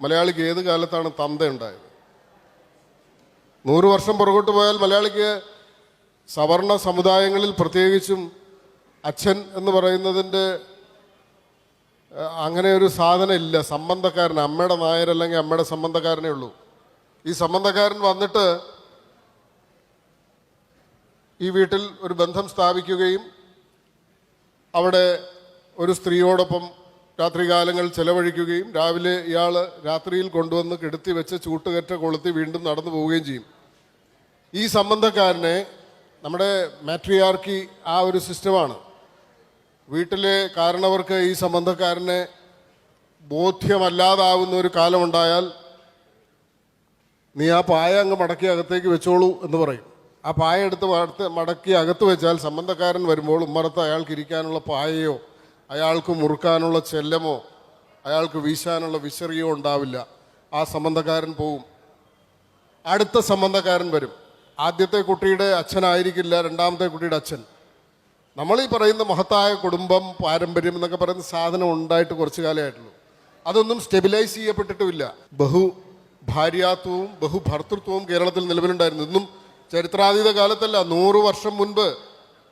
മലയാളിക്ക് ഏത് കാലത്താണ് തന്ത ഉണ്ടായത് നൂറ് വർഷം പുറകോട്ട് പോയാൽ മലയാളിക്ക് സവർണ സമുദായങ്ങളിൽ പ്രത്യേകിച്ചും അച്ഛൻ എന്ന് പറയുന്നതിന്റെ അങ്ങനെ ഒരു സാധനം ഇല്ല സംബന്ധക്കാരൻ അമ്മയുടെ നായരല്ലെങ്കിൽ അമ്മയുടെ സംബന്ധക്കാരനേ ഉള്ളൂ. ഈ സംബന്ധക്കാരൻ വന്നിട്ട് ഈ വീട്ടിൽ ഒരു ബന്ധം സ്ഥാപിക്കുകയും അവിടെ ഒരു സ്ത്രീയോടൊപ്പം രാത്രികാലങ്ങൾ ചെലവഴിക്കുകയും രാവിലെ ഇയാൾ രാത്രിയിൽ കൊണ്ടുവന്ന് കെടുത്തി വെച്ച് ചൂട്ടുകറ്റ കൊളുത്തി വീണ്ടും നടന്നു പോവുകയും ചെയ്യും. ഈ സംബന്ധക്കാരനെ നമ്മുടെ മാട്രിയാർക്കി ആ ഒരു സിസ്റ്റമാണ്. വീട്ടിലെ കാരണവർക്ക് ഈ സംബന്ധക്കാരനെ ബോധ്യമല്ലാതാവുന്ന ഒരു കാലമുണ്ടായാൽ നീ ആ പായ അങ്ങ് മടക്കി അകത്തേക്ക് വെച്ചോളൂ എന്ന് പറയും. ആ പായ എടുത്ത് മടക്കി അകത്ത് വെച്ചാൽ സംബന്ധക്കാരൻ വരുമ്പോൾ ഉമ്മറത്ത് അയാൾക്ക് ഇരിക്കാനുള്ള പായയോ അയാൾക്ക് മുറുക്കാനുള്ള ചെല്ലമോ അയാൾക്ക് വീശാനുള്ള വിശറിയോ ഉണ്ടാവില്ല. ആ സംബന്ധക്കാരൻ പോവും. അടുത്ത സംബന്ധക്കാരൻ വരും. ആദ്യത്തെ കുട്ടിയുടെ അച്ഛനായിരിക്കില്ല രണ്ടാമത്തെ കുട്ടിയുടെ അച്ഛൻ. നമ്മൾ ഈ പറയുന്ന മഹത്തായ കുടുംബം പാരമ്പര്യം എന്നൊക്കെ പറയുന്ന സാധനം ഉണ്ടായിട്ട് കുറച്ച് കാലമായിട്ടുള്ളൂ അതൊന്നും സ്റ്റെബിലൈസ് ചെയ്യപ്പെട്ടിട്ടുമില്ല. ബഹു ഭാര്യാത്വവും ബഹുഭർത്തൃത്വവും കേരളത്തിൽ നിലവിലുണ്ടായിരുന്നു. ഇന്നും ചരിത്രാതീത കാലത്തല്ല നൂറ് വർഷം മുൻപ്.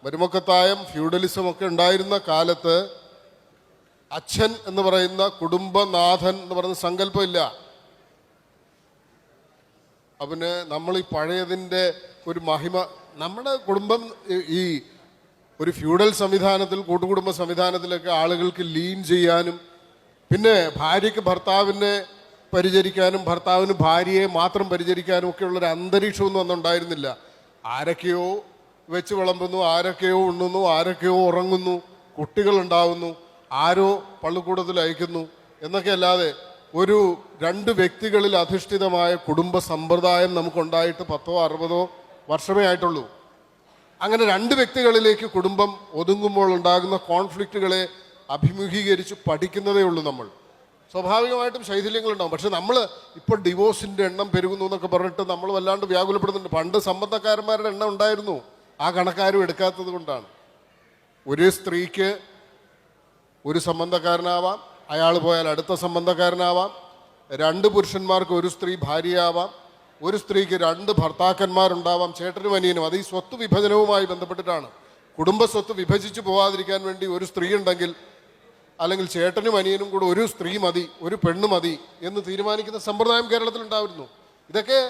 മരുമക്കത്തായം ഫ്യൂഡലിസം ഒക്കെ ഉണ്ടായിരുന്ന കാലത്ത് അച്ഛൻ എന്ന് പറയുന്ന കുടുംബനാഥൻ എന്ന് പറയുന്ന സങ്കല്പമില്ല. അവന് നമ്മൾ ഈ പഴയതിന്റെ ഒരു മഹിമ നമ്മുടെ കുടുംബം ഈ- ഒരു ഫ്യൂഡൽ സംവിധാനത്തിൽ കൂട്ടുകുടുംബ സംവിധാനത്തിലൊക്കെ ആളുകൾക്ക് ലീൻ ചെയ്യാനും പിന്നെ ഭാര്യയ്ക്ക് ഭർത്താവിനെ പരിചരിക്കാനും ഭർത്താവിന് ഭാര്യയെ മാത്രം പരിചരിക്കാനും ഒക്കെ ഉള്ളൊരു അന്തരീക്ഷമൊന്നും അന്നുണ്ടായിരുന്നില്ല. ആരൊക്കെയോ വെച്ച് വിളമ്പുന്നു ആരൊക്കെയോ ഉണ്ണുന്നു ആരൊക്കെയോ ഉറങ്ങുന്നു കുട്ടികൾ ഉണ്ടാവുന്നു ആരോ പള്ളിക്കൂടത്തിൽ അയക്കുന്നു എന്നൊക്കെ അല്ലാതെ ഒരു രണ്ട് വ്യക്തികളിൽ അധിഷ്ഠിതമായ കുടുംബ സമ്പ്രദായം നമുക്കുണ്ടായിട്ട് പത്തോ അറുപതോ വർഷമേ ആയിട്ടുള്ളൂ. അങ്ങനെ രണ്ട് വ്യക്തികളിലേക്ക് കുടുംബം ഒതുങ്ങുമ്പോൾ ഉണ്ടാകുന്ന കോൺഫ്ലിക്റ്റുകളെ അഭിമുഖീകരിച്ച് പഠിക്കുന്നതേ ഉള്ളൂ നമ്മൾ. സ്വാഭാവികമായിട്ടും ശൈഥില്യങ്ങളുണ്ടാവും. പക്ഷെ നമ്മൾ ഇപ്പോൾ ഡിവോഴ്സിന്റെ എണ്ണം പെരുകുന്നു എന്നൊക്കെ പറഞ്ഞിട്ട് നമ്മൾ വല്ലാണ്ട് വ്യാകുലപ്പെടുന്നുണ്ട്. പണ്ട് സമ്പന്നക്കാരന്മാരുടെ എണ്ണം ഉണ്ടായിരുന്നു. ആ കണക്കാരും എടുക്കാത്തത് കൊണ്ടാണ്. ഒരു സ്ത്രീക്ക് ഒരു സംബന്ധക്കാരനാവാം അയാൾ പോയാൽ അടുത്ത സംബന്ധക്കാരനാവാം രണ്ട് പുരുഷന്മാർക്ക് ഒരു സ്ത്രീ ഭാര്യയാവാം ഒരു സ്ത്രീക്ക് രണ്ട് ഭർത്താക്കന്മാരുണ്ടാവാം ചേട്ടനും അനിയനും. അത് ഈ സ്വത്ത് വിഭജനവുമായി ബന്ധപ്പെട്ടിട്ടാണ്. കുടുംബ സ്വത്ത് വിഭജിച്ച് പോവാതിരിക്കാൻ വേണ്ടി ഒരു സ്ത്രീ ഉണ്ടെങ്കിൽ അല്ലെങ്കിൽ ചേട്ടനും അനിയനും കൂടെ ഒരു സ്ത്രീ മതി ഒരു പെണ്ണ് മതി എന്ന് തീരുമാനിക്കുന്ന സമ്പ്രദായം കേരളത്തിൽ ഉണ്ടായിരുന്നു ഇതൊക്കെ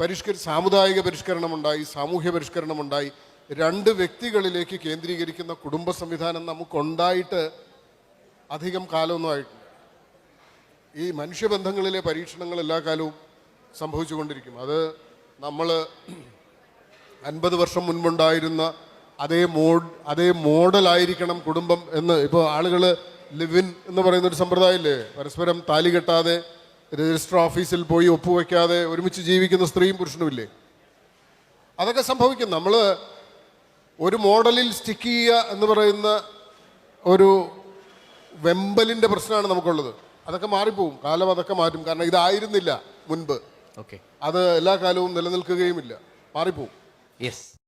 പരിഷ്കരി സാമുദായിക പരിഷ്കരണമുണ്ടായി സാമൂഹ്യ പരിഷ്കരണമുണ്ടായി. രണ്ട് വ്യക്തികളിലേക്ക് കേന്ദ്രീകരിക്കുന്ന കുടുംബ സംവിധാനം നമുക്കുണ്ടായിട്ട് അധികം കാലമൊന്നും ആയിട്ടില്ല. ഈ മനുഷ്യബന്ധങ്ങളിലെ പരീക്ഷണങ്ങൾ എല്ലാ കാലവും സംഭവിച്ചുകൊണ്ടിരിക്കും. അത് നമ്മൾ അൻപത് വർഷം മുൻപുണ്ടായിരുന്ന അതേ മോഡ് അതേ മോഡലായിരിക്കണം കുടുംബം എന്ന് ഇപ്പോൾ ആളുകൾ ലിവിൻ എന്ന് പറയുന്ന ഒരു സമ്പ്രദായമില്ലേ പരസ്പരം താലി കെട്ടാതെ രജിസ്റ്റർ ഓഫീസിൽ പോയി ഒപ്പുവെക്കാതെ ഒരുമിച്ച് ജീവിക്കുന്ന സ്ത്രീയും പുരുഷനുമില്ലേ അതൊക്കെ സംഭവിക്കും. നമ്മൾ ഒരു മോഡലിൽ സ്റ്റിക്ക് ചെയ്യുക എന്ന് പറയുന്ന ഒരു വെമ്പലിന്റെ പ്രശ്നമാണ് നമുക്കുള്ളത്. അതൊക്കെ മാറിപ്പോവും. കാലം അതൊക്കെ മാറ്റും. കാരണം ഇതായിരുന്നില്ല മുൻപ്. ഓക്കെ. അത് എല്ലാ കാലവും നിലനിൽക്കുകയുമില്ല. മാറിപ്പോവും. യെസ്